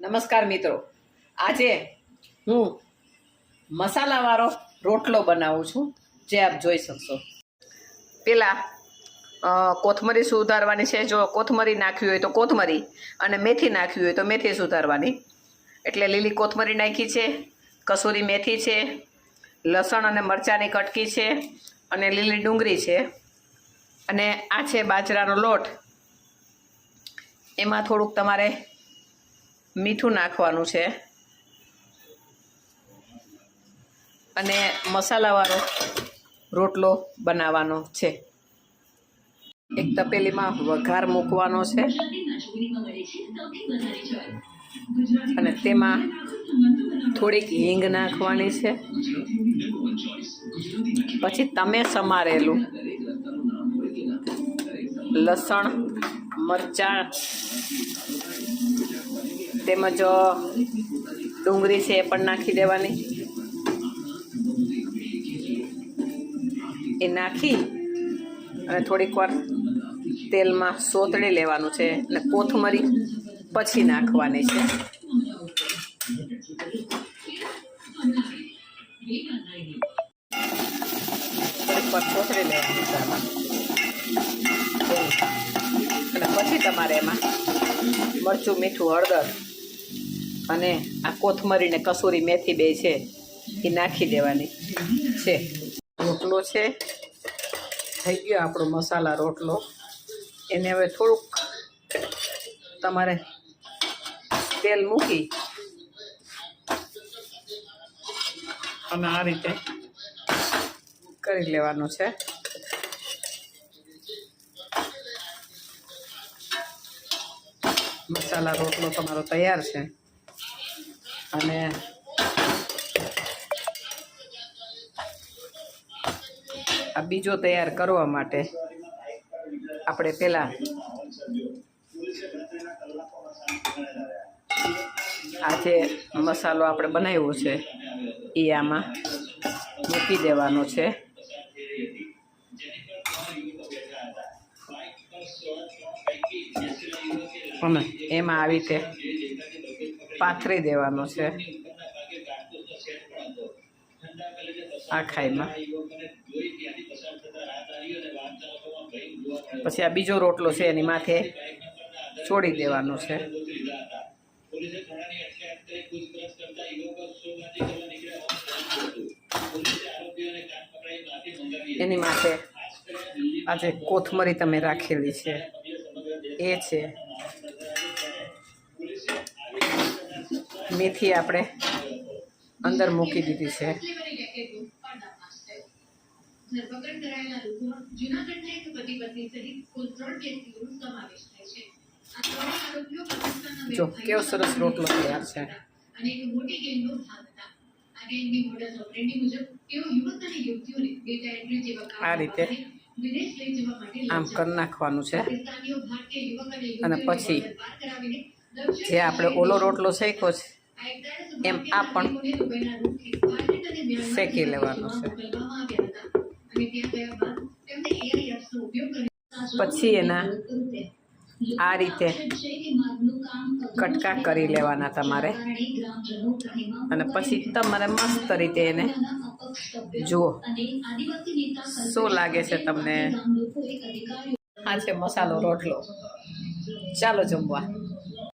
નમસ્કાર મિત્રો. આજે હું મસાલાવાળો રોટલો બનાવું છું. જે આપ જોઈ શકશો. પેલા કોથમરી સુધારવાની છે. જો કોથમરી નાખવી હોય તો કોથમરી અને મેથી નાખવી હોય તો મેથી સુધારવાની. એટલે લીલી કોથમરી નાખી છે, કસૂરી મેથી છે, લસણ અને મરચાંની કટકી છે અને લીલી ડુંગળી છે. અને આ છે બાજરાનો લોટ. એમાં થોડુંક તમારે મીઠું નાખવાનું છે. અને મસાલાવાળો રોટલો બનાવવાનો છે. એક તપેલીમાં વઘાર મૂકવાનો છે. અને તેમાં થોડીક હિંગ નાખવાની છે. પછી તમે સમારેલું લસણ, મરચાં તેમજ ડુંગળી છે એ પણ નાખી દેવાની. એ નાખી અને થોડીક વાર તેલમાં સોતળી લેવાનું છે અને કોથમરી પછી નાખવાની છે. વાર સોતળી છે અને પછી તમારે એમાં મરચું, મીઠું, હળદર અને આ કોથમરી ને કસૂરી મેથી બે છે, એ નાખી દેવાની. છે. રોટલો છે. થઈ ગયો આપણો મસાલા રોટલો. એને હવે થોડુંક તમારે તેલ મૂકી અને આ રીતે કરી લેવાનું છે. મસાલા રોટલો તમારો તૈયાર છે. અને આ બીજો તૈયાર કરવા માટે આપણે પહેલાં આ જે મસાલો આપણે બનાવ્યો છે, એ આમાં મૂકી દેવાનો છે. અને એમાં આવી રીતે પાથરી દેવાનો છે. આ ખાઈમાં. પછી આ બીજો રોટલો છે એની માથે. છોડી દેવાનો છે. એની માથે આજે કોથમરી તમે રાખેલી છે. એ છે. મેથી આપણે અંદર મૂકી દીધી છે. ધરપકડ કરાયેલા લોકોમાં જૂનાગઢના એક પતિ પત્ની સહિત કુલ ત્રણ વ્યક્તિઓનો સમાવેશ થાય છે. આ ત્રણેય આરોપીઓ પાકિસ્તાનના જો કેવો સરસ રોટલો તૈયાર છે. અને એક મોટી ગેંગનો ભાગ હતા. આ ગેંગની મોડસ ઓપરેન્ડી મુજબ તેઓ યુવક અને યુવતીઓને ડેટા એન્ટ્રી જેવા કામ આ રીતે વિદેશ લઈ જવા માટે આમ કરી નાખવાનું છે. અને પછી જે આપણે ઓલો રોટલો શેક્યો છે. એમ આ પણ શેકી લેવાનું છે. પછી એના આ રીતે કટકા કરી લેવાના તમારે. અને પછી તમારે મસ્ત રીતે એને જુઓ. શું લાગે છે તમને? આ છે મસાલો રોટલો. ચાલો જમવા.